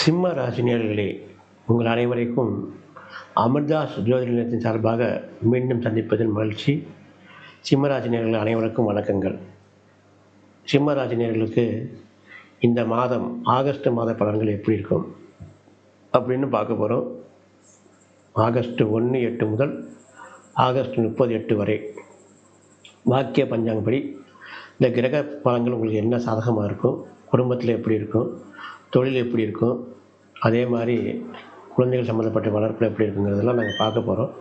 சிம்ம ராசினியர்களே உங்கள் அனைவரைக்கும் அமிர்தாஸ் ஜோதி நிலையத்தின் சார்பாக மீண்டும் சந்திப்பதில் மகிழ்ச்சி. சிம்மராசினியர்கள் அனைவருக்கும் வணக்கங்கள். சிம்மராசினியர்களுக்கு இந்த மாதம் ஆகஸ்ட் மாத பலன்கள் எப்படி இருக்கும் அப்படின்னு பார்க்க போகிறோம் ஆகஸ்ட் ஒன்று எட்டு முதல் ஆகஸ்ட் முப்பது எட்டு வரை. வாக்கிய பஞ்சாங்கப்படி இந்த கிரக பலன்கள் உங்களுக்கு என்ன சாதகமாக இருக்கும்? குடும்பத்தில் எப்படி இருக்கும்? தொழில் எப்படி இருக்கும் அதே மாதிரி குழந்தைகள் சம்மந்தப்பட்ட வளர்ப்பில் எப்படி இருக்குங்கிறதெல்லாம் நாங்கள் பார்க்க போகிறோம்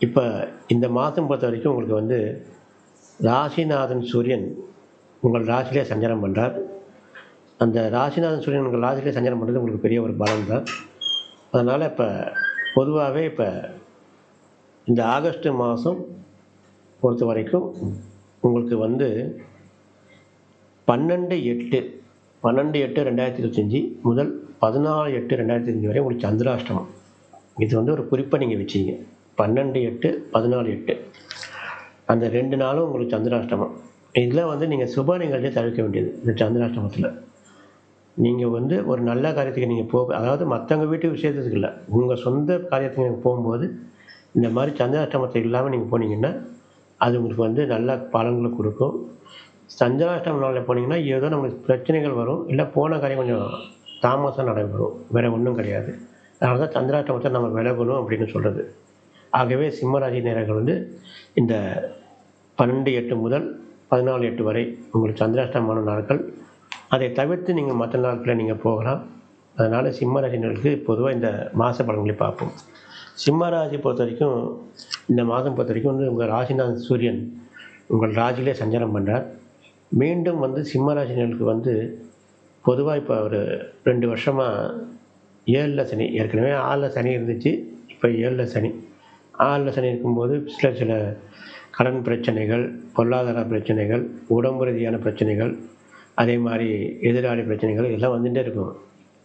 இப்போ இந்த மாதம் பொறுத்த வரைக்கும் உங்களுக்கு வந்து ராசிநாதன் சூரியன் உங்கள் ராசிலே சஞ்சாரம் பண்ணுறார் அந்த ராசிநாதன் சூரியன் உங்கள் ராசிலே சஞ்சாரம் பண்ணுறது உங்களுக்கு பெரிய ஒரு பலம் தான் அதனால் இப்போ பொதுவாகவே இப்போ இந்த ஆகஸ்ட் மாதம் பொறுத்த வரைக்கும் உங்களுக்கு வந்து பன்னெண்டு எட்டு பன்னெண்டு எட்டு ரெண்டாயிரத்தி இருபத்தஞ்சி முதல் பதினாலு எட்டு ரெண்டாயிரத்தி இருபத்தஞ்சி வரை உங்களுக்கு சந்திராஷ்டமம். இது வந்து ஒரு குறிப்பை நீங்கள் வச்சிங்க. பன்னெண்டு எட்டு பதினாலு எட்டு. அந்த ரெண்டு நாளும் உங்களுக்கு சந்திராஷ்டமம். இதில் வந்து நீங்கள் சுப நிகழ்ச்சியை தவிர்க்க வேண்டியது இந்த சந்திராஷ்டமத்தில். நீங்கள் வந்து ஒரு நல்ல காரியத்துக்கு நீங்கள் போக அதாவது மற்றவங்க வீட்டு விஷயத்துக்கு இல்லை. உங்கள் சொந்த காரியத்துக்கு நீங்கள் போகும்போது இந்த மாதிரி சந்திராஷ்டமத்தை இல்லாமல் நீங்கள் போனீங்கன்னா அது உங்களுக்கு வந்து நல்ல பலன்களை கொடுக்கும். சந்திராஷ்டம நாளில் போனீங்கன்னா ஏதோ நம்மளுக்கு பிரச்சனைகள் வரும். இல்லை போன காரியம் கொஞ்சம் தாமசம் நடைபெறும். வேறு ஒன்றும் கிடையாது. அதனால தான் சந்திராஷ்டமத்தை நம்ம விலகணும் அப்படின்னு சொல்கிறது ஆகவே சிம்மராசி நேரங்கள் வந்து இந்த பன்னெண்டு எட்டு முதல் பதினாலு எட்டு வரை உங்களுக்கு சந்திராஷ்டமான நாட்கள். அதை தவிர்த்து நீங்கள் மற்ற நாட்களில் நீங்கள் போகலாம். அதனால் சிம்மராசினர்களுக்கு பொதுவாக இந்த மாத பலன்களை பார்ப்போம். சிம்மராசி பொறுத்த வரைக்கும் இந்த மாதம் பொறுத்த வரைக்கும் வந்து உங்கள் ராசிநாதன் சூரியன் உங்கள் ராசியிலே சஞ்சாரம் பண்ணுறார் மீண்டும் வந்து சிம்மராசினர்களுக்கு வந்து பொதுவாக இப்போ ஒரு ரெண்டு வருஷமாக ஏழில் சனி ஏற்கனவே ஆறில் சனி இருந்துச்சு இப்போ ஏழில் சனி. ஆறில் சனி இருக்கும்போது சில சில கடன் பிரச்சனைகள் பொருளாதார பிரச்சனைகள் உடம்பு ரீதியான பிரச்சனைகள் அதே மாதிரி எதிராளி பிரச்சனைகள் இதெல்லாம் வந்துகிட்டே இருக்கும்.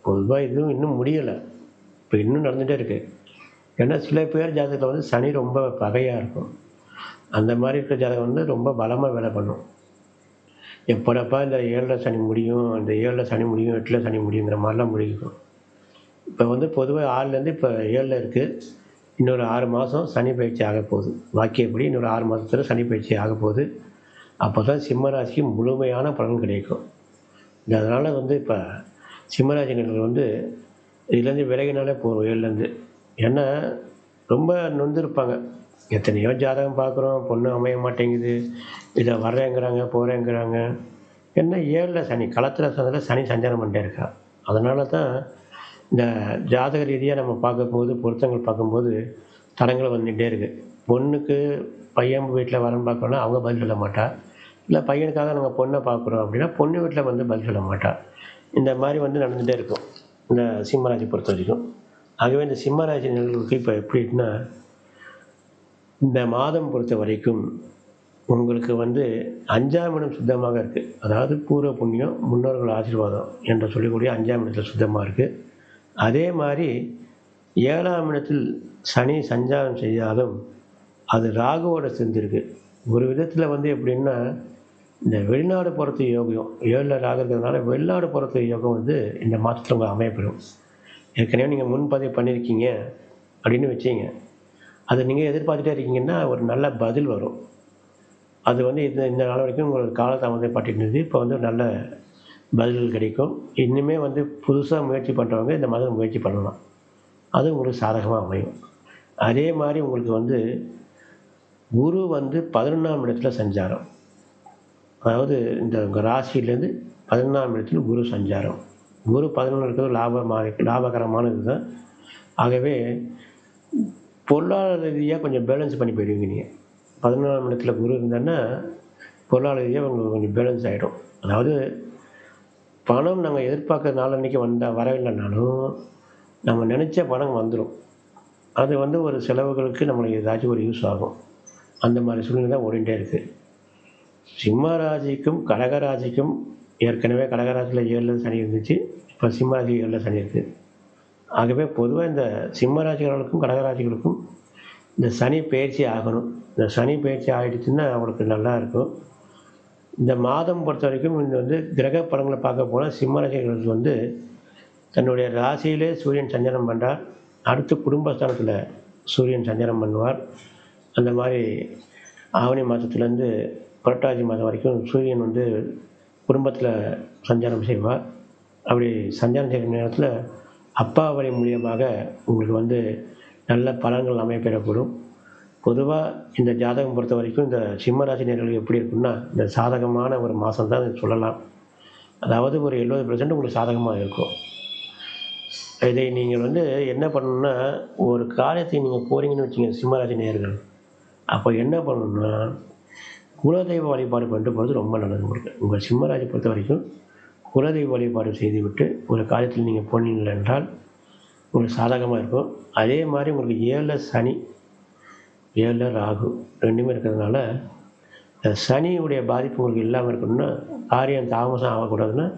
பொதுவாக இதுவும் இன்னும் முடியலை. இப்போ இன்னும் நடந்துகிட்டே இருக்குது ஏன்னா சில பேர் ஜாதகத்தில் வந்து சனி ரொம்ப பகையாக இருக்கும். அந்த மாதிரி இருக்கிற ஜாதகம் வந்து ரொம்ப பலமாக வேலை பண்ணும். எப்போடப்பா இந்த ஏழில் சனி முடியும் இந்த ஏழில் சனி முடியும் எட்டில் சனி முடியுங்கிற மாதிரிலாம் முடிக்கும் இப்போ வந்து பொதுவாக ஆறுலேருந்து இப்போ ஏழில் இருக்குது இன்னொரு ஆறு மாதம் சனி பயிற்சி ஆக போகுது. வாக்கியப்படி இன்னொரு ஆறு மாதத்தில் சனி பயிற்சி ஆக போகுது. அப்போ தான் சிம்மராசிக்கு முழுமையான பலன் கிடைக்கும். அதனால் வந்து இப்போ சிம்மராசினர்கள் வந்து இதுலேருந்து விலகினாலே போகும் ஏழுலேருந்து. ஏன்னா ரொம்ப நொந்திருப்பாங்க எத்தனையோ ஜாதகம் பார்க்குறோம் பொண்ணு அமைய மாட்டேங்குது இதை வர்றேங்கிறாங்க போகிறேங்கிறாங்க என்ன ஏழில் சனி களத்தில் சனியில் சனி சஞ்சாரம் பண்ணிட்டே இருக்கா அதனால தான் இந்த ஜாதக ரீதியாக நம்ம பார்க்கும்போது பொருத்தங்கள் பார்க்கும்போது தடங்கள் வந்துகிட்டே இருக்குது பொண்ணுக்கு பையன் வீட்டில் வரேன்னு பார்க்கணும்னா அவங்க பதில் சொல்ல மாட்டா. இல்லை பையனுக்காக நாங்கள் பொண்ணை பார்க்குறோம் அப்படின்னா பொண்ணு வீட்டில் வந்து பதில் சொல்ல மாட்டா. இந்த மாதிரி வந்து நடந்துகிட்டே இருக்கும். இந்த சிம்மராசி பொறுத்த வரைக்கும். ஆகவே இந்த சிம்மராசி நிகழ்வுக்கு இப்போ எப்படின்னா இந்த மாதம் பொறுத்த வரைக்கும் உங்களுக்கு வந்து அஞ்சாம் இடம் சுத்தமாக இருக்குது அதாவது பூர்வ புண்ணியம் முன்னோர்கள் ஆசீர்வாதம் என்று சொல்லக்கூடிய அஞ்சாம் இடத்தில் சுத்தமாக இருக்குது அதே மாதிரி ஏழாம் இடத்தில் சனி சஞ்சாரம் செய்தாலும் அது ராகுவோட சேர்ந்துருக்கு. ஒரு விதத்தில் வந்து எப்படின்னா இந்த வெளிநாடு போகிறது யோகம் ஏழில் ராகு இருக்கிறதுனால வெளிநாடு போகிறது யோகம் வந்து இந்த மாதத்தில் உங்கள் அமையப்படும் ஏற்கனவே நீங்கள் முன்பதிவு பண்ணியிருக்கீங்க அப்படின்னு வச்சிங்க அதை நீங்கள் எதிர்பார்த்துட்டே இருக்கீங்கன்னா ஒரு நல்ல பதில் வரும். அது வந்து இந்த இந்த நாள் வரைக்கும் உங்களுக்கு காலதாமதம் பட்டிருந்தது இப்போ வந்து நல்ல பதில்கள் கிடைக்கும். இன்னுமே வந்து புதுசாக முயற்சி பண்ணுறவங்க இந்த மாதிரி முயற்சி பண்ணலாம். அது உங்களுக்கு சாதகமாக அமையும். அதே மாதிரி உங்களுக்கு வந்து குரு வந்து பதினொன்றாம் இடத்துல சஞ்சாரம். அதாவது இந்த உங்கள் ராசியிலேருந்து பதினொன்றாம் இடத்துல குரு சஞ்சாரம். குரு பதினொன்று இருக்கிறது லாபமாக லாபகரமானது தான் ஆகவே பொருளாதார ரீதியாக கொஞ்சம் பேலன்ஸ் பண்ணி போயிடுவீங்க நீங்கள் பதினொன்றாம் இடத்துல குரு இருந்தேன்னா பொருளாதார ரீதியாக உங்களுக்கு கொஞ்சம் பேலன்ஸ் ஆகிடும் அதாவது பணம் நாங்கள் எதிர்பார்க்குற நாளன்னைக்கு வந்தால் வரவில்லைனாலும் நம்ம நினச்ச பணம் வந்துடும் அது வந்து ஒரு செலவுகளுக்கு நம்மளுக்கு ஏதாச்சும் ஒரு யூஸ் ஆகும். அந்த மாதிரி சூழ்நிலை தான் ஓடிகிட்டே இருக்குது சிம்ம ராசிக்கும் கடகராசிக்கும் ஏற்கனவே கடகராசியில் ஏழில் சனி இருந்துச்சு. இப்போ சிம்மராசி ஏழில் சனி இருக்குது ஆகவே பொதுவாக இந்த சிம்மராசிகளுக்கும் கடகராசிகளுக்கும் இந்த சனி பயிற்சி ஆகணும். இந்த சனி பயிற்சி ஆகிடுச்சுன்னா அவங்களுக்கு நல்லா இருக்கும். இந்த மாதம் பொறுத்த வரைக்கும் இந்த வந்து கிரக படங்களை பார்க்க போனால் சிம்மராசிகளுக்கு வந்து தன்னுடைய ராசியிலே சூரியன் சஞ்சாரம் பண்ணுறார் அடுத்து குடும்பஸ்தானத்தில் சூரியன் சஞ்சாரம் பண்ணுவார். அந்த மாதிரி ஆவணி மாதத்துலேருந்து புரட்டாசி மாதம் வரைக்கும் சூரியன் வந்து குடும்பத்தில் சஞ்சாரம் செய்வார். அப்படி சஞ்சாரம் செய்கிற நேரத்தில் அப்பா வழி மூலியமாக உங்களுக்கு வந்து நல்ல பலன்கள் அமையப்பெறக்கூடும் பொதுவாக இந்த ஜாதகம் பொறுத்த வரைக்கும் இந்த சிம்ம நேர்களுக்கு எப்படி இருக்குன்னா இந்த சாதகமான ஒரு மாதம் தான் சொல்லலாம். அதாவது ஒரு எழுபது பர்சன்ட் உங்களுக்கு சாதகமாக இருக்கும். இதை நீங்கள் வந்து என்ன பண்ணணும்னா ஒரு காரியத்தை நீங்கள் போகிறீங்கன்னு வச்சுங்க சிம்மராசி நேர்கள். அப்போ என்ன பண்ணணும்னா குலதெய்வ வழிபாடு பண்ணிட்டு போகிறது ரொம்ப நல்லது உங்களுக்கு. உங்கள் சிம்மராசி பொறுத்த வரைக்கும் குலதெய்வ வழிபாடு செய்துவிட்டு ஒரு காரியத்தில் நீங்கள் போனீங்கள் என்றால் உங்களுக்கு சாதகமாக இருக்கும். அதே மாதிரி உங்களுக்கு ஏழில் சனி ஏழில் ராகு ரெண்டுமே இருக்கிறதுனால சனியுடைய பாதிப்பு உங்களுக்கு இல்லாமல் இருக்கணும்னா காரியம் தாமசம் ஆகக்கூடாதுன்னா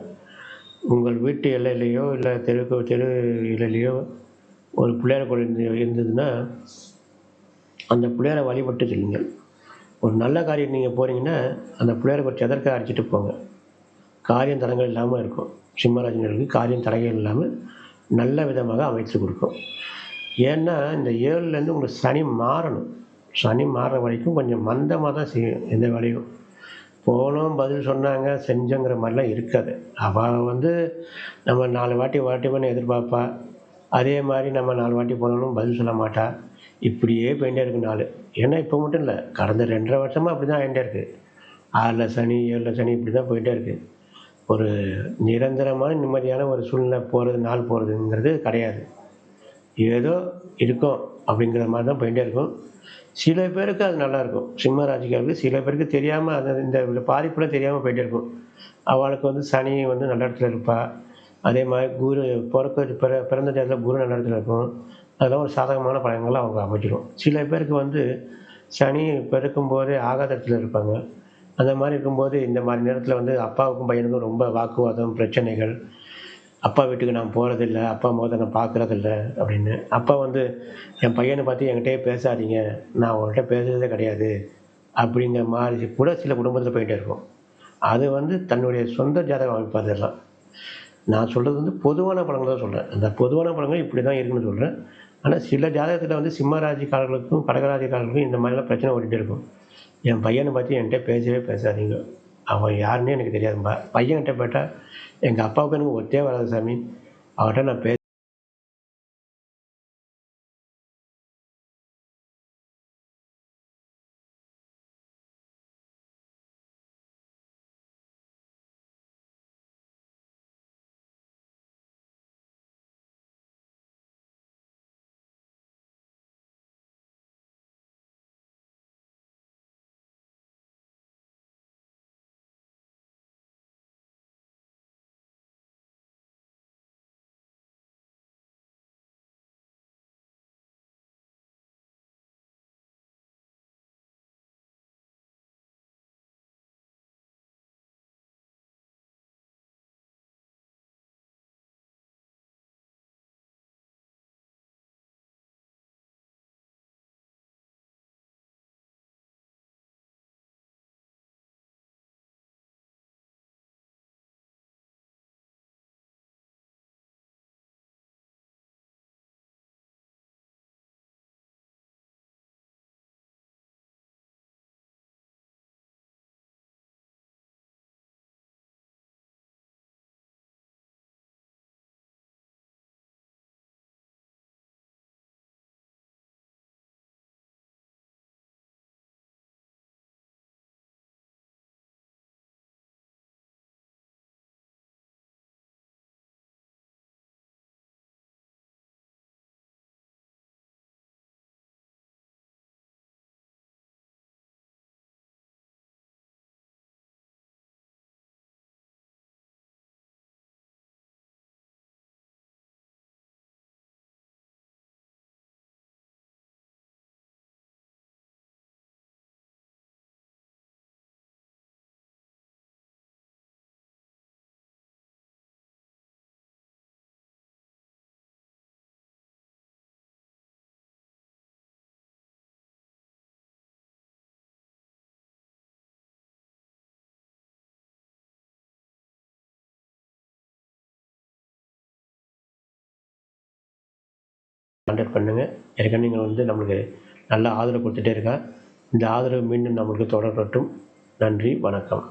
உங்கள் வீட்டு எல்லையிலையோ இல்லை தெருக்கு தெரு இல்லையிலையோ ஒரு பிள்ளையார் கோயில் இருந்து- இருந்ததுன்னா அந்த பிள்ளையாரை வழிபட்டு செல்லுங்கள். ஒரு நல்ல காரியம் நீங்கள் போகிறீங்கன்னா அந்த பிள்ளையாரை பற்றி எதற்காக அடிச்சுட்டு போங்க. காரியம் தடங்கள் இல்லாமல் இருக்கும். சிம்மராஜனர்களுக்கு காரியம் தடைகள் இல்லாமல் நல்ல விதமாக அமைத்து கொடுக்கும். ஏன்னா இந்த ஏழுலேருந்து உங்களுக்கு சனி மாறணும். சனி மாறுற வரைக்கும் கொஞ்சம் மந்தமாக தான் செய்யும் எந்த வேலையும். போனோம் பதில் சொன்னாங்க செஞ்சோங்கிற மாதிரிலாம் இருக்காது. அவள் வந்து நம்ம நாலு வாட்டி வாட்டிப்போன்னு எதிர்பார்ப்பா. அதே மாதிரி நம்ம நாலு வாட்டி போனாலும் பதில் சொல்ல மாட்டா. இப்படியே போயிட்டே இருக்கு நாள். ஏன்னா இப்போ மட்டும் இல்லை கடந்த ரெண்டரை வருஷமாக அப்படி தான் ஆகிட்டே இருக்குது ஆறில் சனி ஏழில் சனி இப்படி தான் போயிட்டே இருக்குது ஒரு நிரந்தரமான நிம்மதியான ஒரு சூழ்நிலை போகிறது நாள் போகிறதுங்கிறது கிடையாது. ஏதோ இருக்கும் அப்படிங்கிற மாதிரி தான் போயிட்டே இருக்கும். சில பேருக்கு அது நல்லாயிருக்கும் சிம்ம ராசிக்காருக்கு சில பேருக்கு தெரியாமல் அது இந்த பாதிப்புலாம் தெரியாமல் போயிட்டே இருக்கும். அவளுக்கு வந்து சனி வந்து நல்ல இடத்துல இருப்பாள் அதே மாதிரி குரு பிறக்க பிற பிறந்த நேரத்தில் குரு நல்ல இடத்துல இருக்கும். அதெல்லாம் ஒரு சாதகமான பழங்களை அவங்க அமைச்சிடும் சில பேருக்கு வந்து சனி பிறக்கும் போதே ஆகாத இடத்துல இருப்பாங்க. அந்த மாதிரி இருக்கும்போது இந்த மாதிரி நேரத்தில் வந்து அப்பாவுக்கும் பையனுக்கும் ரொம்ப வாக்குவாதம் பிரச்சனைகள். அப்பா வீட்டுக்கு நான் போகிறதில்ல அப்பா முகத்தை நான் பார்க்குறதில்ல அப்படின்னு. அப்பா வந்து என் பையனை பார்த்து என்கிட்டயே பேசாதீங்க. நான் அவங்கள்ட்ட பேசுறதே கிடையாது. அப்படிங்கிற மாதிரி கூட சில குடும்பத்தில் போயிட்டே இருக்கும். அது வந்து தன்னுடைய சொந்த ஜாதகம் அமைப்பு அதெல்லாம் நான் சொல்கிறது வந்து பொதுவான படங்கள் தான் சொல்கிறேன் அந்த பொதுவான படங்கள் இப்படி தான் இருக்குன்னு சொல்கிறேன் ஆனால் சில ஜாதகத்தில் வந்து சிம்மராஜிக்காரர்களுக்கும் கடகராஜிக்காரர்களுக்கும் இந்த மாதிரிலாம் பிரச்சனை ஓடிட்டு இருக்கும். என் பையனை பற்றி என்கிட்ட பேசவே பேசாதீங்க. அவன் யாருன்னே எனக்கு தெரியாதும்பா. பையன்கிட்ட போயிட்டால் எங்கள் அப்பாவுக்கு எனக்கு ஒத்தே வராது சாமி. அவர்கிட்ட நான் பேச கான்டாக்ட் பண்ணுங்கள் ஏற்கனவே நீங்கள் வந்து நம்மளுக்கு நல்ல ஆதரவு கொடுத்துட்டே இருக்கா இந்த ஆதரவு மீண்டும் நம்மளுக்கு தொடரட்டும். நன்றி வணக்கம்.